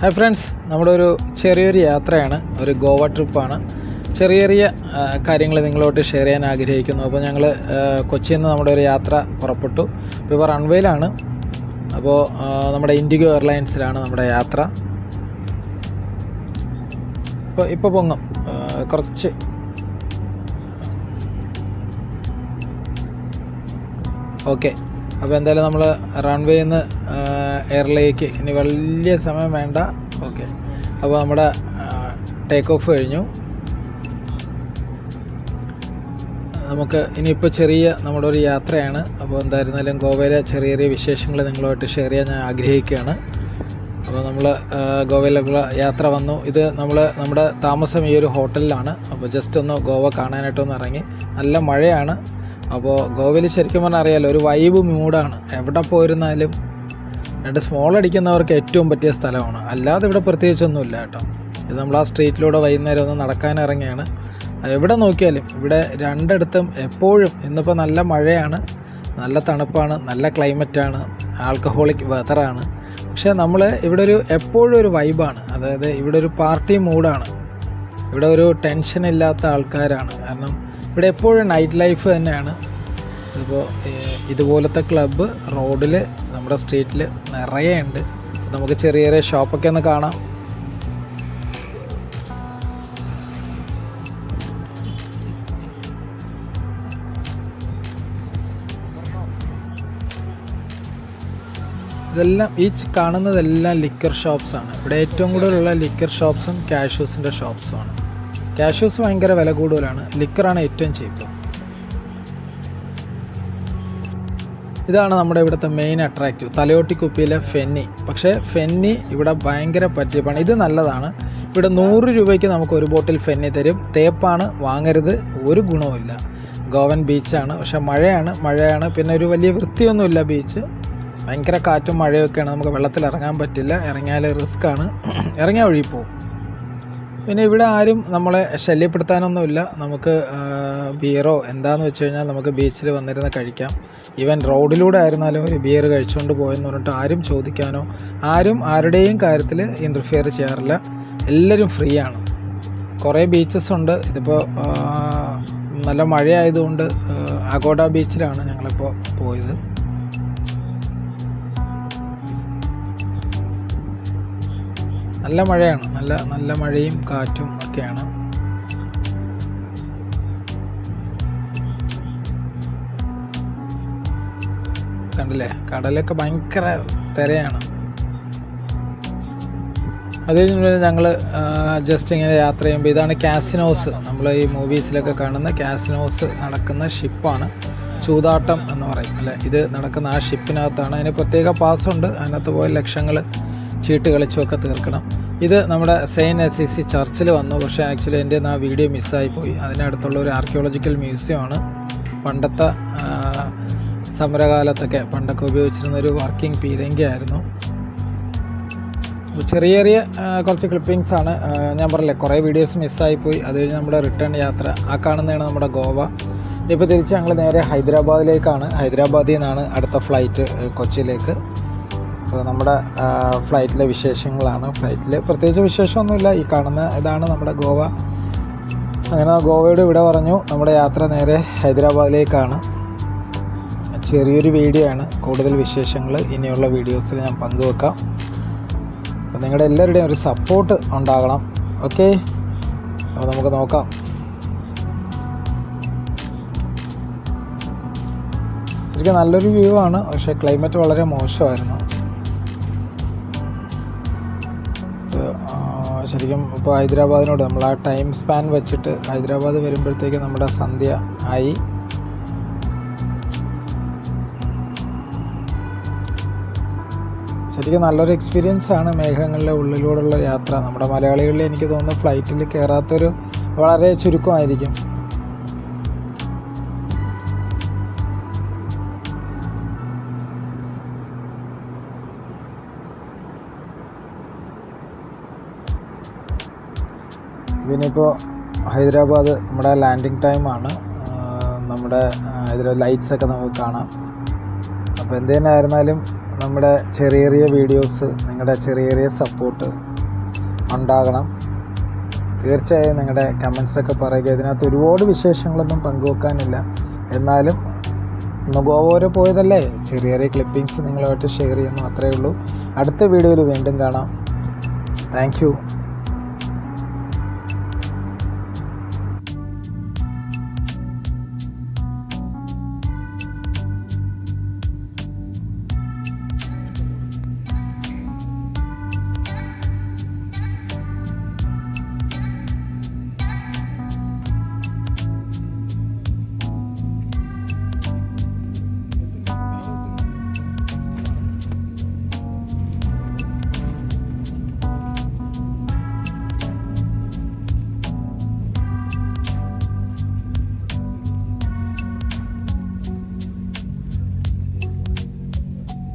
Hi friends നമ്മുടെ ഒരു ചെറിയൊരു യാത്രയാണ്. ഒരു ഗോവ ട്രിപ്പാണ്. ചെറിയ ചെറിയ കാര്യങ്ങൾ നിങ്ങളോട്ട് ഷെയർ ചെയ്യാൻ ആഗ്രഹിക്കുന്നു. അപ്പോൾ ഞങ്ങൾ കൊച്ചിയിൽ നിന്ന് നമ്മുടെ ഒരു യാത്ര പുറപ്പെട്ടു. ഇപ്പോൾ റൺവേയിലാണ് അപ്പോൾ നമ്മുടെ ഇൻഡിഗോ എയർലൈൻസിലാണ് നമ്മുടെ യാത്ര. ഇപ്പോൾ ഇപ്പോൾ പൊങ്ങും. കുറച്ച്. ഓക്കെ. അപ്പോൾ എന്തായാലും നമ്മൾ റൺവേയിൽ നിന്ന് എയർലേക്ക് ഇനി വലിയ സമയം വേണ്ട. ഓക്കെ. അപ്പോൾ നമ്മുടെ ടേക്ക് ഓഫ് കഴിഞ്ഞു. നമുക്ക് ഇനിയിപ്പോൾ ചെറിയ നമ്മുടെ ഒരു യാത്രയാണ്. അപ്പോൾ എന്തായിരുന്നാലും ഗോവയിലെ ചെറിയ ചെറിയ വിശേഷങ്ങൾ നിങ്ങളുമായിട്ട് ഷെയർ ചെയ്യാൻ ഞാൻ ആഗ്രഹിക്കുകയാണ്. അപ്പോൾ നമ്മൾ ഗോവയിലേക്കുള്ള യാത്ര വന്നു. ഇത് നമ്മൾ നമ്മുടെ താമസം ഈ ഒരു ഹോട്ടലിലാണ് അപ്പോൾ ജസ്റ്റ് ഒന്ന് ഗോവ കാണാനായിട്ടൊന്ന് ഇറങ്ങി. നല്ല മഴയാണ്. അപ്പോൾ ഗോവയിൽ ശരിക്കും പറഞ്ഞാൽ അറിയാലോ ഒരു വൈബ് മൂഡാണ് എവിടെ പോയിരുന്നാലും രണ്ട് സ്മോൾ അടിക്കുന്നവർക്ക് ഏറ്റവും പറ്റിയ സ്ഥലമാണ്. അല്ലാതെ ഇവിടെ പ്രത്യേകിച്ചൊന്നുമില്ല കേട്ടോ. ഇത് നമ്മൾ ആ സ്ട്രീറ്റിലൂടെ വൈകുന്നേരം ഒന്ന് നടക്കാൻ ഇറങ്ങിയാണ്. എവിടെ നോക്കിയാലും ഇവിടെ രണ്ടിടത്തും എപ്പോഴും ഇന്നിപ്പോൾ നല്ല മഴയാണ് നല്ല തണുപ്പാണ് നല്ല ക്ലൈമറ്റാണ് ആൽക്കഹോളിക് വെതറാണ് പക്ഷേ നമ്മൾ ഇവിടെ ഒരു എപ്പോഴും ഒരു വൈബാണ് അതായത് ഇവിടെ ഒരു പാർട്ടി മൂഡാണ് ഇവിടെ ഒരു ടെൻഷൻ ഇല്ലാത്ത ആൾക്കാരാണ്. കാരണം ഇവിടെ എപ്പോഴും നൈറ്റ് ലൈഫ് തന്നെയാണ്. ഇപ്പോൾ ഇതുപോലത്തെ ക്ലബ്ബ് റോഡിൽ നമ്മുടെ സ്ട്രീറ്റിൽ നിറയെ ഉണ്ട് നമുക്ക് ചെറിയ ചെറിയ ഷോപ്പൊക്കെ ഒന്ന് കാണാം. ഇതെല്ലാം ഈ കാണുന്നതെല്ലാം ലിക്കർ ഷോപ്സാണ് ഇവിടെ ഏറ്റവും കൂടുതലുള്ള ലിക്കർ ഷോപ്സും കാഷ്യൂസിന്റെ ഷോപ്സുമാണ് കാഷ്യൂസ് ഭയങ്കര വില കൂടുതലാണ്. ലിക്കറാണ് ഏറ്റവും ചീപ്പ് ഇതാണ് നമ്മുടെ ഇവിടുത്തെ മെയിൻ അട്രാക്റ്റീവ് തലയോട്ടി കുപ്പിയിലെ ഫെന്നി പക്ഷേ ഫെന്നി ഇവിടെ ഭയങ്കര പറ്റിയപ്പാണ് ഇത് നല്ലതാണ്. ഇവിടെ നൂറ് രൂപയ്ക്ക് നമുക്ക് ഒരു ബോട്ടിൽ ഫെന്നി തരും. തേപ്പാണ് വാങ്ങരുത് ഒരു ഗുണവുമില്ല ഗോവൻ ബീച്ചാണ് പക്ഷേ മഴയാണ് മഴയാണ്. പിന്നെ ഒരു വലിയ വൃത്തിയൊന്നുമില്ല ബീച്ച് ഭയങ്കര കാറ്റും മഴയൊക്കെയാണ്. നമുക്ക് വെള്ളത്തിൽ ഇറങ്ങാൻ പറ്റില്ല. ഇറങ്ങിയാൽ റിസ്ക് ആണ്. ഇറങ്ങിയാൽ ഒഴുകി പോകും പിന്നെ ഇവിടെ ആരും നമ്മളെ ശല്യപ്പെടുത്താനൊന്നുമില്ല. നമുക്ക് ബിയറോ എന്താന്ന് വെച്ച് കഴിഞ്ഞാൽ നമുക്ക് ബീച്ചിൽ വന്നിരുന്ന് കഴിക്കാം. ഈവൻ റോഡിലൂടെ ആയിരുന്നാലും ഒരു ബിയർ കഴിച്ചുകൊണ്ട് പോയെന്ന് പറഞ്ഞിട്ട് ആരും ചോദിക്കാനോ ആരും ആരുടെയും കാര്യത്തിൽ ഇന്റർഫിയർ ചെയ്യാറില്ല. എല്ലാവരും ഫ്രീ ആണ്. കുറേ ബീച്ചസ് ഉണ്ട്. ഇതിപ്പോൾ നല്ല മഴയായതുകൊണ്ട് അഗോഡ ബീച്ചിലാണ് ഞങ്ങളിപ്പോൾ പോയത്. നല്ല മഴയാണ്. നല്ല നല്ല മഴയും കാറ്റും ഒക്കെയാണ്. കണ്ടില്ലേ? കടലൊക്കെ ഭയങ്കര തിരയാണ്. അത് കഴിഞ്ഞ് ഞങ്ങൾ ജസ്റ്റ് ഇങ്ങനെ യാത്ര ചെയ്യുമ്പോൾ ഇതാണ് കാസിനോസ്. നമ്മൾ ഈ മൂവീസിലൊക്കെ കാണുന്ന കാസിനോസ് നടക്കുന്ന ഷിപ്പാണ്. ചൂതാട്ടം എന്ന് പറയും അല്ലേ? ഇത് നടക്കുന്ന ആ ഷിപ്പിനകത്താണ്. അതിന് പ്രത്യേക പാസ്സുണ്ട്. അതിനകത്ത് പോയ ലക്ഷങ്ങൾ ചീട്ട് കളിച്ചുമൊക്കെ തീർക്കണം. ഇത് നമ്മുടെ സെയിൻ എസ് സി സി ചർച്ചിൽ വന്നു. പക്ഷേ ആക്ച്വലി എന്റെ ആ വീഡിയോ മിസ്സായി പോയി. അതിനടുത്തുള്ള ഒരു ആർക്കിയോളജിക്കൽ മ്യൂസിയമാണ് പണ്ടത്തെ സമരകാലത്തൊക്കെ പണ്ടൊക്കെ ഉപയോഗിച്ചിരുന്ന ഒരു വർക്കിംഗ് പീരങ്കി ആയിരുന്നു ചെറിയ ചെറിയ കുറച്ച് ക്ലിപ്പിങ്സ് ആണ്. ഞാൻ പറഞ്ഞില്ലേ കുറേ വീഡിയോസ് മിസ്സായി പോയി. അത് കഴിഞ്ഞ് നമ്മുടെ റിട്ടേൺ യാത്ര. ആ കാണുന്നതാണ് നമ്മുടെ ഗോവ. ഇപ്പോൾ തിരിച്ച് ഞങ്ങൾ നേരെ ഹൈദരാബാദിലേക്കാണ്. ഹൈദരാബാദിൽ നിന്നാണ് അടുത്ത ഫ്ലൈറ്റ് കൊച്ചിയിലേക്ക്. അപ്പോൾ നമ്മുടെ ഫ്ലൈറ്റിലെ വിശേഷങ്ങളാണ്. ഫ്ലൈറ്റിൽ പ്രത്യേകിച്ച് വിശേഷമൊന്നുമില്ല. ഈ കാണുന്ന ഇതാണ് നമ്മുടെ ഗോവ. അങ്ങനെ ഗോവയുടെ ഇവിടെ പറഞ്ഞു നമ്മുടെ യാത്ര നേരെ ഹൈദരാബാദിലേക്കാണ്. ചെറിയൊരു വീഡിയോ ആണ്. കൂടുതൽ വിശേഷങ്ങൾ ഇനിയുള്ള വീഡിയോസിൽ ഞാൻ പങ്കുവെക്കാം. അപ്പോൾ നിങ്ങളുടെ എല്ലാവരുടെയും ഒരു സപ്പോർട്ട് ഉണ്ടാകണം. ഓക്കെ? അപ്പോൾ നമുക്ക് നോക്കാം. ശരിക്കും നല്ലൊരു വ്യൂ ആണ്. പക്ഷേ ക്ലൈമറ്റ് വളരെ മോശമായിരുന്നു. ശരിക്കും ഇപ്പോൾ ഹൈദരാബാദിനോട് നമ്മൾ ആ ടൈം സ്പാൻ വെച്ചിട്ട് ഹൈദരാബാദ് വരുമ്പോഴത്തേക്ക് നമ്മുടെ സന്ധ്യ ആയി. ശരിക്കും നല്ലൊരു എക്സ്പീരിയൻസ് ആണ് മേഘങ്ങളുടെ ഉള്ളിലൂടെയുള്ള യാത്ര. നമ്മുടെ മലയാളികളിൽ എനിക്ക് തോന്നുന്നു ഫ്ലൈറ്റിൽ കയറാത്തൊരു വളരെ ചുരുക്കമായിരിക്കും. പിന്നിപ്പോൾ ഹൈദരാബാദ് നമ്മുടെ ലാൻഡിങ് ടൈമാണ് നമ്മുടെ ഇതിൽ ലൈറ്റ്സ് ഒക്കെ നമുക്ക് കാണാം. അപ്പോൾ എന്ത് നമ്മുടെ ചെറിയ ചെറിയ വീഡിയോസ് നിങ്ങളുടെ ചെറിയ ചെറിയ സപ്പോർട്ട് ഉണ്ടാകണം. തീർച്ചയായും നിങ്ങളുടെ കമൻസൊക്കെ പറയുക. ഇതിനകത്ത് ഒരുപാട് വിശേഷങ്ങളൊന്നും പങ്കുവെക്കാനില്ല. എന്നാലും ഒന്ന് ഗോവ വരെ പോയതല്ലേ? ചെറിയ ചെറിയ ക്ലിപ്പിങ്സ് നിങ്ങളുമായിട്ട് ഷെയർ ചെയ്യുന്നു. അത്രയേ ഉള്ളൂ. അടുത്ത വീഡിയോയിൽ വീണ്ടും കാണാം. താങ്ക്